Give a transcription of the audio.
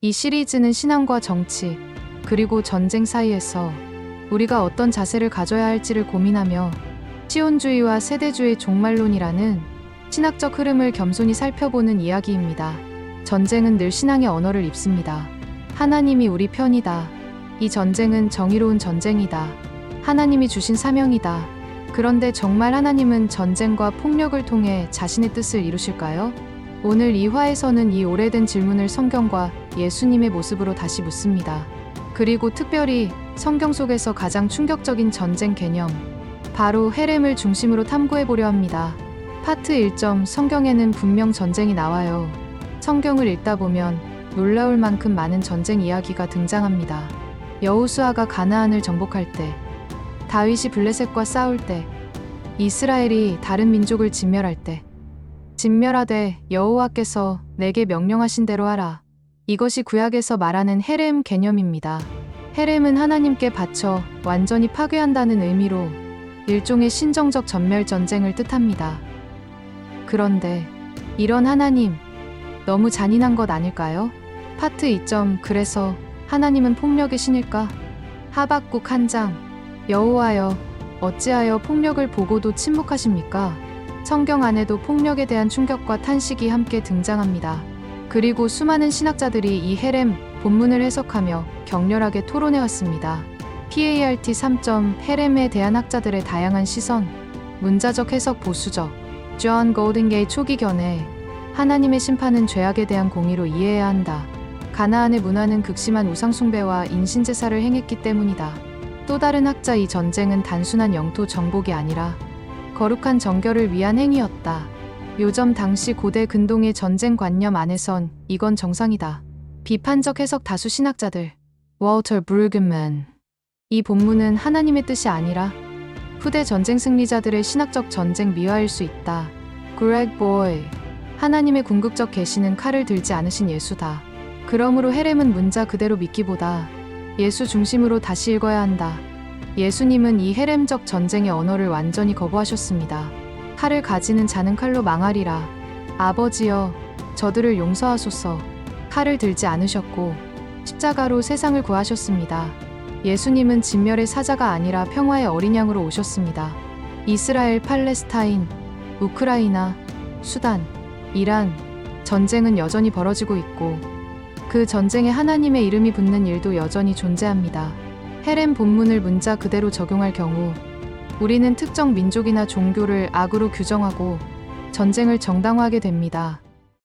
이 시리즈는 신앙과 정치, 그리고 전쟁 사이에서 우리가 어떤 자세를 가져야 할지를 고민하며 시온주의와 세대주의 종말론이라는 신학적 흐름을 겸손히 살펴보는 이야기입니다. 전쟁은 늘 신앙의 언어를 입습니다. 하나님이 우리 편이다. 이 전쟁은 정의로운 전쟁이다. 하나님이 주신 사명이다. 그런데 정말 하나님은 전쟁과 폭력을 통해 자신의 뜻을 이루실까요? 오늘 이 화에서는 이 오래된 질문을 성경과 예수님의 모습으로 다시 묻습니다. 그리고 특별히 성경 속에서 가장 충격적인 전쟁 개념, 바로 헤렘을 중심으로 탐구해 보려 합니다. 파트 1점 성경에는 분명 전쟁이 나와요. 성경을 읽다 보면 놀라울 만큼 많은 전쟁 이야기가 등장합니다. 여호수아가 가나안을 정복할 때, 다윗이 블레셋과 싸울 때, 이스라엘이 다른 민족을 진멸할 때, 진멸하되 여호와께서 내게 명령하신 대로 하라. 이것이 구약에서 말하는 헤렘 개념입니다. 헤렘은 하나님께 바쳐 완전히 파괴한다는 의미로 일종의 신정적 전멸 전쟁을 뜻합니다. 그런데 이런 하나님 너무 잔인한 것 아닐까요? 파트 2점 그래서 하나님은 폭력의 신일까? 하박국 한 장 여호와여 어찌하여 폭력을 보고도 침묵하십니까? 성경 안에도 폭력에 대한 충격과 탄식이 함께 등장합니다. 그리고 수많은 신학자들이 이 헤렘 본문을 해석하며 격렬하게 토론해 왔습니다. PART 3점 헤렘에 대한 학자들의 다양한 시선, 문자적 해석 보수적, 존 골든게이 초기 견해, 하나님의 심판은 죄악에 대한 공의로 이해해야 한다. 가나안의 문화는 극심한 우상숭배와 인신제사를 행했기 때문이다. 또 다른 학자 이 전쟁은 단순한 영토 정복이 아니라 거룩한 정결을 위한 행위였다. 요점 당시 고대 근동의 전쟁 관념 안에선 이건 정상이다. 비판적 해석 다수 신학자들 워터 브루그맨 이 본문은 하나님의 뜻이 아니라 후대 전쟁 승리자들의 신학적 전쟁 미화일 수 있다. 그렉 보이 하나님의 궁극적 계시는 칼을 들지 않으신 예수다. 그러므로 헤렘은 문자 그대로 믿기보다 예수 중심으로 다시 읽어야 한다. 예수님은 이 헤렘적 전쟁의 언어를 완전히 거부하셨습니다. 칼을 가지는 자는 칼로 망하리라. 아버지여, 저들을 용서하소서. 칼을 들지 않으셨고 십자가로 세상을 구하셨습니다. 예수님은 진멸의 사자가 아니라 평화의 어린 양으로 오셨습니다. 이스라엘, 팔레스타인, 우크라이나, 수단, 이란, 전쟁은 여전히 벌어지고 있고 그 전쟁에 하나님의 이름이 붙는 일도 여전히 존재합니다. 헤렘 본문을 문자 그대로 적용할 경우 우리는 특정 민족이나 종교를 악으로 규정하고 전쟁을 정당화하게 됩니다.